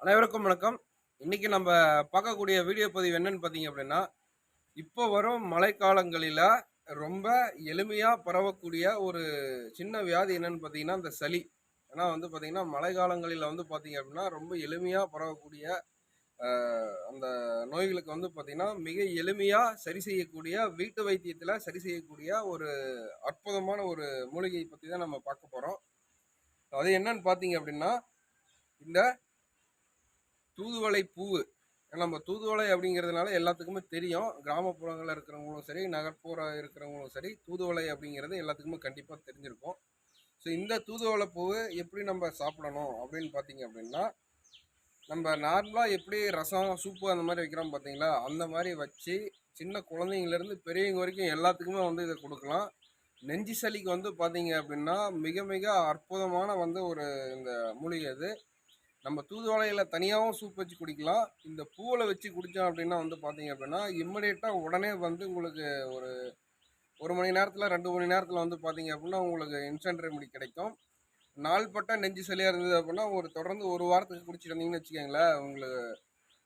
அனைவருக்கும் வணக்கம். இன்னைக்கு நம்ம பார்க்கக்கூடிய வீடியோ பதிவு என்னன்னு பார்த்தீங்க அப்படின்னா இப்போ வரும் மழைக்காலங்களில் ரொம்ப எளிமையாக பரவக்கூடிய ஒரு சின்ன வியாதி என்னன்னு பார்த்தீங்கன்னா இந்த சளி. ஏன்னா வந்து பார்த்தீங்கன்னா மழை காலங்களில் வந்து பார்த்தீங்க அப்படின்னா ரொம்ப எளிமையாக பரவக்கூடிய அந்த நோய்களுக்கு வந்து பார்த்தீங்கன்னா மிக எளிமையாக சரி செய்யக்கூடிய வீட்டு வைத்தியத்தில் சரி செய்யக்கூடிய ஒரு அற்புதமான ஒரு மூலிகையை பற்றி தான் நம்ம பார்க்க போகிறோம் அது என்னன்னு பார்த்தீங்க அப்படின்னா இந்த தூதுவளை பூவு. ஏன்னா நம்ம தூதுவளை அப்படிங்கிறதுனால எல்லாத்துக்குமே தெரியும். கிராமப்புறங்களில் இருக்கிறவங்களும் சரி நகர்ப்புற இருக்கிறவங்களும் சரி தூதுவளை அப்படிங்கிறது எல்லாத்துக்குமே கண்டிப்பாக தெரிஞ்சிருக்கும். ஸோ இந்த தூதுவளை பூவு எப்படி நம்ம சாப்பிடணும் அப்படின்னு பார்த்தீங்க அப்படின்னா நம்ம நார்மலாக எப்படி ரசம் சூப்பு அந்த மாதிரி வைக்கிறோம் பார்த்தீங்களா? அந்த மாதிரி வச்சு சின்ன குழந்தைங்கலேருந்து பெரியவங்க வரைக்கும் எல்லாத்துக்குமே வந்து இதை கொடுக்கலாம். நெஞ்சு சளிக்கு வந்து பார்த்தீங்க அப்படின்னா மிக மிக அற்புதமான வந்து ஒரு இந்த மூலிகை அது. நம்ம தூதுவளையில் தனியாகவும் சூப் வச்சு குடிக்கலாம். இந்த பூவில் வச்சு குடித்தோம் அப்படின்னா வந்து பார்த்தீங்க அப்படின்னா இம்மிடியட்டாக உடனே வந்து உங்களுக்கு ஒரு ஒரு மணி நேரத்தில் ரெண்டு மணி நேரத்தில் வந்து பார்த்தீங்க அப்படின்னா உங்களுக்கு இன்ஸ்டன்ட் ரெமெடி கிடைக்கும். நாள்பட்ட நெஞ்சு சளியாக இருந்தது அப்படின்னா ஒரு தொடர்ந்து ஒரு வாரத்துக்கு குடிச்சிட்டு இருந்தீங்கன்னு வச்சுக்கோங்களேன் உங்களுக்கு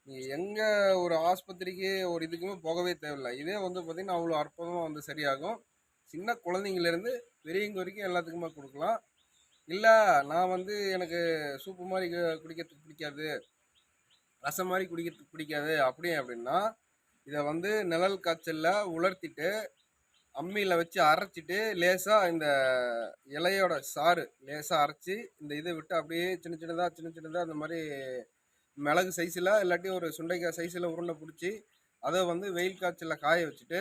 நீங்கள் எங்கே ஒரு ஆஸ்பத்திரிக்கு ஒரு இதுக்குமே போகவே தேவையில்லை. இதே வந்து பார்த்திங்கன்னா அவ்வளோ அற்புதமாக வந்து சரியாகும். சின்ன குழந்தைங்கலேருந்து பெரியவங்க வரைக்கும் எல்லாத்துக்குமே கொடுக்கலாம். இல்லை நான் வந்து எனக்கு சூப்பு மாதிரி குடிக்கிறதுக்கு பிடிக்காது. ரசம் மாதிரி குடிக்கிறதுக்கு பிடிக்காது. அப்படி அப்படின்னா இதை வந்து நிழல் காய்ச்சலில் உலர்த்திட்டு அம்மியில் வச்சு அரைச்சிட்டு லேசாக இந்த இலையோட சாறு லேசாக அரைச்சி இந்த இதை விட்டு அப்படியே சின்ன சின்னதாக சின்ன சின்னதாக அந்த மாதிரி மிளகு சைஸில் இல்லாட்டி ஒரு சுண்டைக்காய் சைஸில் உருண்டை பிடிச்சி அதை வந்து வெயில் காய்ச்சலில் காய வச்சுட்டு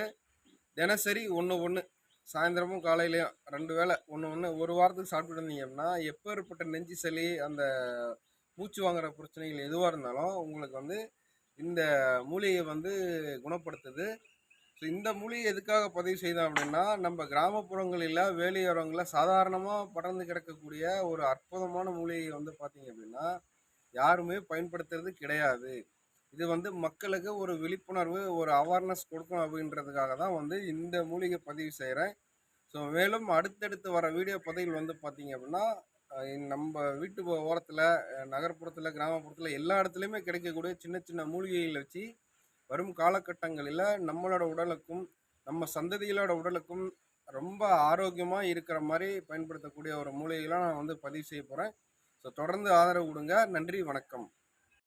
தினசரி ஒன்று ஒன்று சாயந்தரமும் காலையிலையும் ரெண்டு வேளை. ஒன்று ஒன்று ஒரு வாரத்துக்கு சாப்பிட்டுட்டு இருந்தீங்க அப்படின்னா எப்பேற்பட்ட நெஞ்சு சளி அந்த மூச்சு வாங்குற பிரச்சனைகள் எதுவாக இருந்தாலும் உங்களுக்கு வந்து இந்த மூலிகை வந்து குணப்படுத்துது. ஸோ இந்த மூலிகை எதுக்காக பதிவு செய்தோம் அப்படின்னா நம்ம கிராமப்புறங்களில் வேலையோரங்களில் சாதாரணமாக படர்ந்து கிடக்கக்கூடிய ஒரு அற்புதமான மூலிகை வந்து பார்த்தீங்க அப்படின்னா யாருமே பயன்படுத்துறது கிடையாது. இது வந்து மக்களுக்கு ஒரு விழிப்புணர்வு ஒரு அவேர்னஸ் கொடுக்கணும் அப்படின்றதுக்காக தான் வந்து இந்த மூலிகை பதிவு செய்கிறேன் ஸோ மேலும் அடுத்தடுத்து வர வீடியோ பதிவுகள் வந்து பார்த்தீங்க அப்படின்னா நம்ம வீட்டு ஓரத்தில் நகர்ப்புறத்தில் கிராமப்புறத்தில் எல்லா இடத்துலையுமே கிடைக்கக்கூடிய சின்ன சின்ன மூலிகைகளை வச்சு வரும் காலகட்டங்களில் நம்மளோட உடலுக்கும் நம்ம சந்ததிகளோட உடலுக்கும் ரொம்ப ஆரோக்கியமாக இருக்கிற மாதிரி பயன்படுத்தக்கூடிய ஒரு மூலிகைலாம் நான் வந்து பதிவு செய்ய போகிறேன் ஸோ தொடர்ந்து ஆதரவு கொடுங்க. நன்றி வணக்கம்.